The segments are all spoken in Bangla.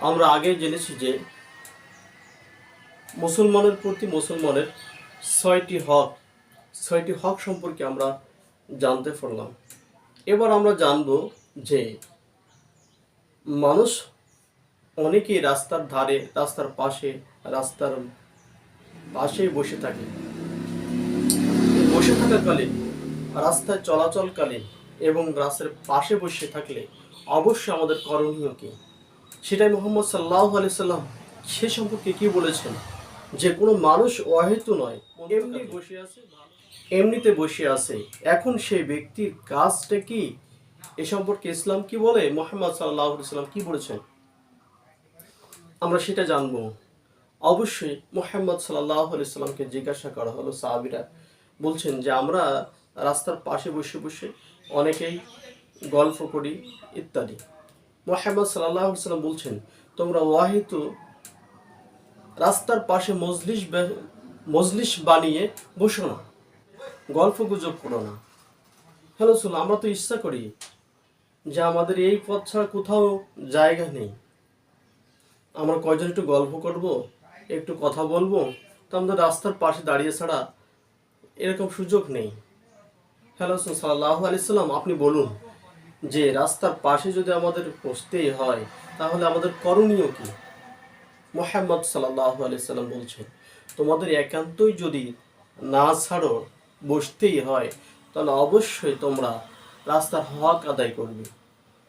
আমরা আগে জেনেছি যে মুসলমানের প্রতি মুসলমানের ছয়টি হক ছয়টি হক সম্পর্কে আমরা জানতে পারলাম। এবার আমরা জানব যে মানুষ অনেকেই রাস্তার ধারে, রাস্তার পাশে রাস্তার পাশে বসে থাকে। বসে থাকাকালীন রাস্তায় চলাচলকালীন এবং রাস্তার পাশে বসে থাকলে অবশ্যই আমাদের করণীয় কি? সেটাই মোহাম্মদ সাল্লাহ আলি সাল্লাম সে সম্পর্কে কি বলেছেন? যে কোনো মানুষ অহেতু নয়। এমনি বসে আছে, এমনিতে বসে আছে। এখন সেই ব্যক্তির কাজটা কি? এ সম্পর্কে ইসলাম কি বলে? মোহাম্মদ সাল্লাহ সাল্লাম কি বলেছেন? আমরা সেটা জানব। অবশ্যই মোহাম্মদ সাল্লাহ সাল্লামকে জিজ্ঞাসা করা হলো সাহাবিরা। বলছেন যে, আমরা রাস্তার পাশে বসে বসে অনেকেই গল্প করি, ইত্যাদি। মোহাম্মদ সাল্লাহ সাল্লাম বলছেন, তোমরা ওয়াহিত রাস্তার পাশে মজলিস মজলিস বানিয়ে বসো না, গল্প গুজব করো না। হ্যালো শুনো আমরা তো ইচ্ছা করি যে আমাদের এই পথ ছাড়া কোথাও জায়গা নেই। আমরা কয়জন একটু গল্প করব, একটু কথা বলব, তো আমাদের রাস্তার পাশে দাঁড়িয়ে ছাড়া এরকম সুযোগ নেই। হ্যালো সাল্লাহ আলিয়াল্লাম আপনি বলুন। যে রাস্তার পাশে যদি আমাদের বসতেই হয়, তাহলে আমাদের করণীয় কি? মোহাম্মদ সাল্লাহ আলিয়াল্লাম বলছেন, তোমাদের একান্তই যদি না ছাড়ো বসতেই হয়, তাহলে অবশ্যই তোমরা রাস্তার হক আদায় করবে।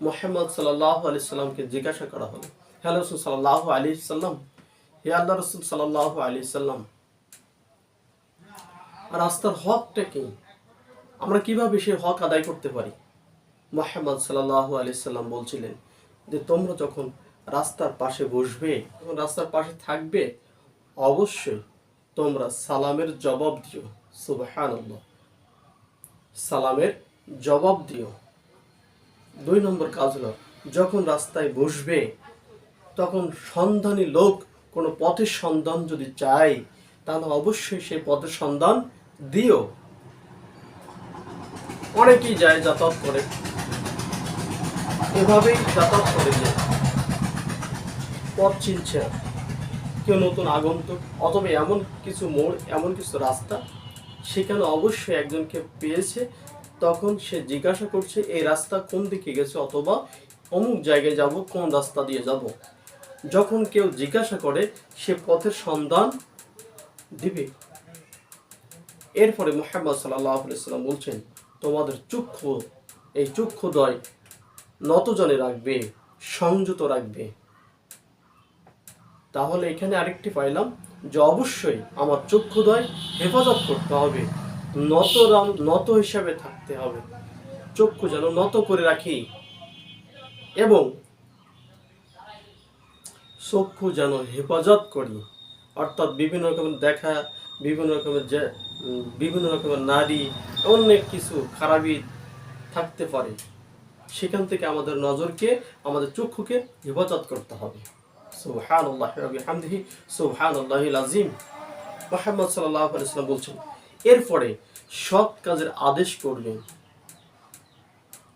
মোহাম্মদ সাল্লাহ আলি সাল্লামকে জিজ্ঞাসা করা হলো হ্যালো রসুল সাল্লাহ আলি সাল্লাম, হে আল্লাহ রসুল সাল্লাহ আলি সাল্লাম, রাস্তার হকটা কি? আমরা কীভাবে সেই হক আদায় করতে পারি? মোহাম্মদ সাল্লাহ আলি সাল্লাম বলছিলেন যে, তোমরা যখন রাস্তার পাশে বসবে, যখন রাস্তার পাশে থাকবে, অবশ্যই তোমরা সালামের জবাব দিও। সুবাহান সালামের জবাব দিও। দুই নম্বর কাজ হলো, যখন রাস্তায় বসবে, তখন সন্ধানী লোক কোনো পথের সন্ধান যদি চায়, তাহলে অবশ্যই সেই পথের সন্ধান দিও। অনেকেই যায় যাতায়াত করে। এভাবেই যাতায়াত করে যে। পথ চিনছে। কেউ নতুন আগন্তুক, অথবা এমন কিছু মোড়, এমন কিছু রাস্তা, সেখানে অবশ্যই একজনকে পেয়েছে। তখন সে জিজ্ঞাসা করছে, এই রাস্তা কোন দিকে গেছে অথবা অমুক জায়গায় যাব, কোন রাস্তা দিয়ে যাব? যখন কেউ জিজ্ঞাসা করে, সে পথের সন্ধান দিবে। এরপরে মোহাম্মদ সাল্লাহ সাল্লাম বলছেন, তোমাদের চক্ষু, এই চক্ষুদয় নতজনে রাখবে, সংযত রাখবে। তাহলে এখানে আরেকটি পাইলাম যে অবশ্যই আমার চক্ষুদয় হেফাজত করতে হবে, নত রাম- নত হিসাবে থাকতে হবে। চক্ষু যেন নত করে রাখি এবং চক্ষু যেন হেফাজত করি। অর্থাৎ বিভিন্ন রকমের দেখা, বিভিন্ন রকমের যে বিভিন্ন রকমের নারী, অনেক কিছু খারাপই থাকতে পারে। সেখান থেকে আমাদের নজরকে, আমাদের চক্ষুকে হেফাজত করতে হবে। বলছেন, এরপরে সৎ কাজের আদেশ করবে,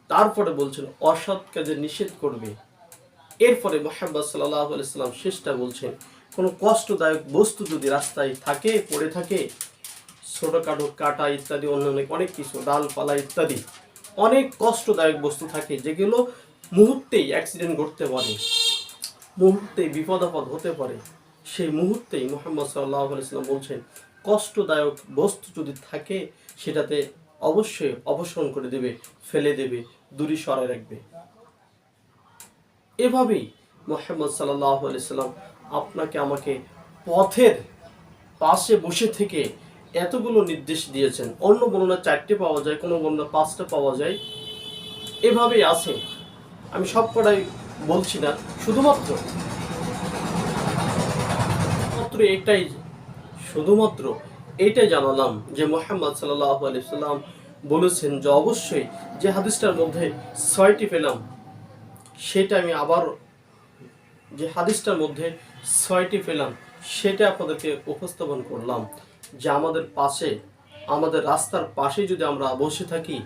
তারপরে বলছেন অসৎ কাজের নিষেধ করবে। এরপরে মোহাম্মদ সাল্লাহ শেষটা বলছেন, কোনো কষ্টদায়ক বস্তু যদি রাস্তায় থাকে, পড়ে থাকে, ছোটোখাটো কাটা ইত্যাদি, অন্যান্য অনেক কিছু, ডালপালা ইত্যাদি অনেক কষ্টদায়ক বস্তু থাকে, যেগুলো মুহূর্তেই অ্যাক্সিডেন্ট ঘটতে পারে, মুহূর্তেই বিপদ আপদ হতে পারে। সেই মুহূর্তেই মোহাম্মদ সাল্লাহ আলাইসাল্লাম বলছেন, কষ্টদায়ক বস্তু যদি থাকে, সেটাতে অবশ্যই অপসারণ করে দেবে, ফেলে দেবে, দূরে সরায় রাখবে। এভাবেই মোহাম্মদ সাল্লাহ আলাইসাল্লাম আপনাকে আমাকে পথের পাশে বসে থেকে এতগুলো নির্দেশ দিয়েছেন। অন্য বর্ণনা চারটে পাওয়া যায়, কোনো বর্ণনা পাঁচটা পাওয়া যায়। এভাবেই আছে। আমি সব কটাই বলছি না, শুধুমাত্র মাত্র এটাই, শুধুমাত্র এটাই জানালাম যে মোহাম্মদ সাল্লাহ আলাইসাল্লাম বলেছেন যে অবশ্যই যে হাদিসটার মধ্যে ছয়টি পেলাম, সেটা আমি আবার যে হাদিসটার মধ্যে ছয়টি পেলাম, সেটা আপনাদেরকে উপস্থাপন করলাম। যে আমাদের পাশে, আমাদের রাস্তার পাশে যদি আমরা বসে থাকি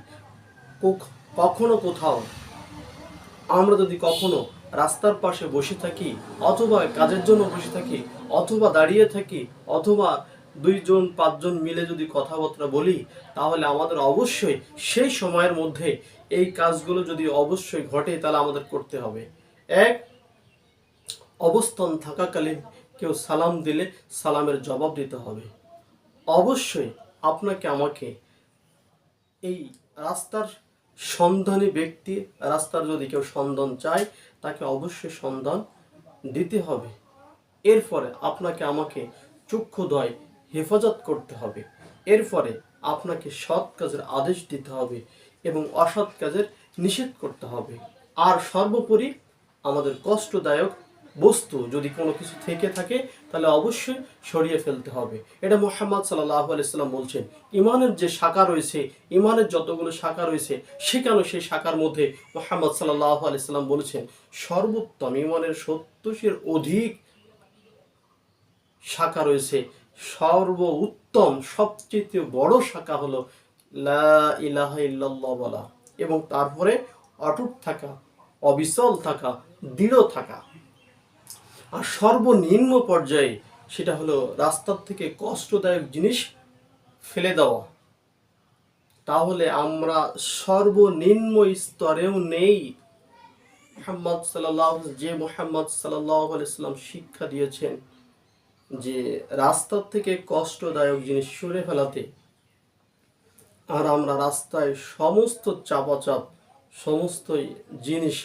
কখনো কোথাও, আমরা যদি কখনো রাস্তার পাশে বসে থাকি, অথবা কাজের জন্য বসে থাকি, অথবা দাঁড়িয়ে থাকি, অথবা দুইজন, পাঁচজন মিলে যদি কথাবার্তা বলি, তাহলে আমাদের অবশ্যই সেই সময়ের মধ্যে এই কাজগুলো যদি অবশ্যই ঘটে, তাহলে আমাদের করতে হবে। এক, অবস্থান থাকাকালীন কেউ সালাম দিলে সালামের জবাব দিতে হবে। অবশ্যই আপনাকে আমাকে এই রাস্তার সন্ধানী ব্যক্তি, রাস্তার যদি কেউ সন্ধান চায়, তাকে অবশ্যই সন্ধান দিতে হবে। এরপরে আপনাকে আমাকে চক্ষুদয় হেফাজত করতে হবে। এরপরে আপনাকে সৎ কাজের আদেশ দিতে হবে এবং অসৎ কাজের নিষেধ করতে হবে। আর সর্বোপরি আমাদের কষ্টদায়ক বস্তু যদি কোনো কিছু থেকে থাকে, তাহলে অবশ্যই সরিয়ে ফেলতে হবে। এটা মোহাম্মদ সাল্লাহ আলাইসাল্লাম বলছেন, ইমানের যে শাখা রয়েছে, ইমানের যতগুলো শাখা রয়েছে, সেখানে সেই শাখার মধ্যে মোহাম্মদ সাল্লাহ আলাইসাল্লাম বলেছেন, সর্বোত্তম ইমানের সত্যশীর অধিক শাখা রয়েছে সর্ব উত্তম সবচেয়ে বড় শাখা হলো লা ইল্লাল্লাহ বলা। এবং তারপরে অটুট থাকা, অবিচল থাকা, দৃঢ় থাকা। আর সর্বনিম্ন পর্যায়ে সেটা হলো রাস্তার থেকে কষ্টদায়ক জিনিস ফেলে দেওয়া। তাহলে আমরা সর্বনিম্ন স্তরেও নেই। মোহাম্মদ সাল্লাহ যে মোহাম্মদ সাল্লাহ আলাইসাল্লাম শিক্ষা দিয়েছেন যে রাস্তার থেকে কষ্টদায়ক জিনিস সরে ফেলাতে আর আমরা রাস্তায় সমস্ত চাপাচাপ সমস্ত জিনিস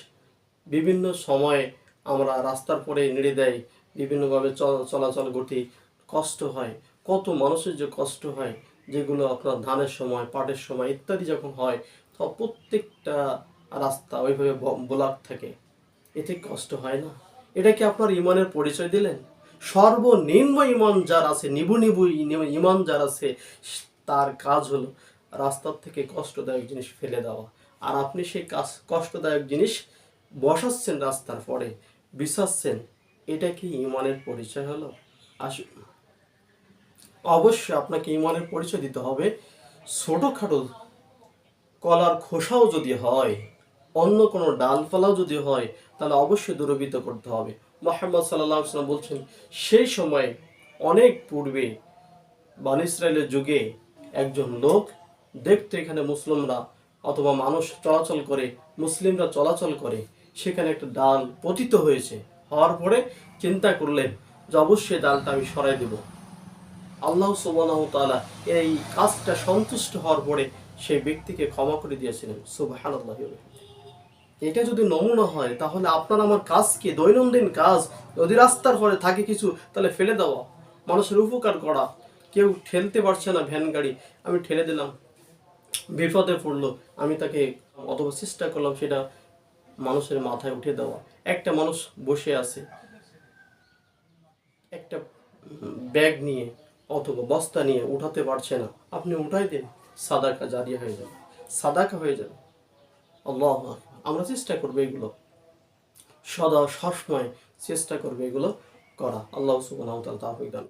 বিভিন্ন সময়ে আমরা রাস্তার পরে নেড়ে দেয়, বিভিন্নভাবে চল- চলাচল ঘটি। কষ্ট হয়। কত মানুষের যে কষ্ট হয়, যেগুলো আপনার ধানের সময়, পাটের সময় ইত্যাদি যখন হয়, তো প্রত্যেকটা রাস্তা ওইভাবে ব্লক থাকে। এতে কষ্ট হয় না। এটা কি আপনার ইমানের পরিচয় দিলেন? সর্বনিম্ন ইমান যার আছে, নিবু নিবু ইমান যার আছে, তার কাজ হলো রাস্তার থেকে কষ্টদায়ক জিনিস ফেলে দেওয়া। আর আপনি সেই কাজ কষ্টদায়ক জিনিস বসাচ্ছেন রাস্তার পরে। বিছাচ্ছেন এটা কি ইমানের পরিচয় হলো? আসুন অবশ্যই আপনাকে ইমানের পরিচয় দিতে হবে। ছোটোখাটো কলার খোসাও যদি হয়, অন্য কোনো ডালপালাও যদি হয়, তাহলে অবশ্যই দূরবিত করতে হবে। মোহাম্মদ সাল্লাহ সাল্লাম বলছেন, সেই সময় অনেক পূর্বে বান ইসরায়েলের যুগে একজন লোক দেখতে এখানে মুসলিমরা অথবা মানুষ চলাচল করে, মুসলিমরা চলাচল করে সেখানে একটা ডাল পতিত হয়েছে। হওয়ার পরে চিন্তা করলেন যে অবশ্যই ডালটা আমি সরাই দেব। আল্লাহ সুবাহ তাআলা এই কাজটা সন্তুষ্ট হওয়ার পরে সেই ব্যক্তিকে ক্ষমা করে দিয়েছিলেন। সুবাহ এটা যদি নমুনা হয়, তাহলে আপনার আমার কাজ কি? দৈনন্দিন কাজ? যদি রাস্তার পরে থাকে কিছু, তাহলে ফেলে দেওয়া। মানুষের উপকার করা। কেউ ঠেলতে পারছে না ভ্যান গাড়ি। আমি ঠেলে দিলাম। বিপদে পড়ল। আমি তাকে অথবা চেষ্টা করলাম সেটা মানুষের মাথায় উঠে দেওয়া। একটা মানুষ বসে আছে, একটা ব্যাগ নিয়ে অথবা বস্তা নিয়ে উঠাতে পারছে না। আপনি উঠাই দেন, সাদাকা জারিয়া হয়ে যাবে, সাদাকা হয়ে যাবে। আল্লাহ আমরা চেষ্টা করব এগুলো, সদা সবসময় চেষ্টা করবে এগুলো করা। আল্লাহ সুবহানাহু ওয়া তাআলা দান।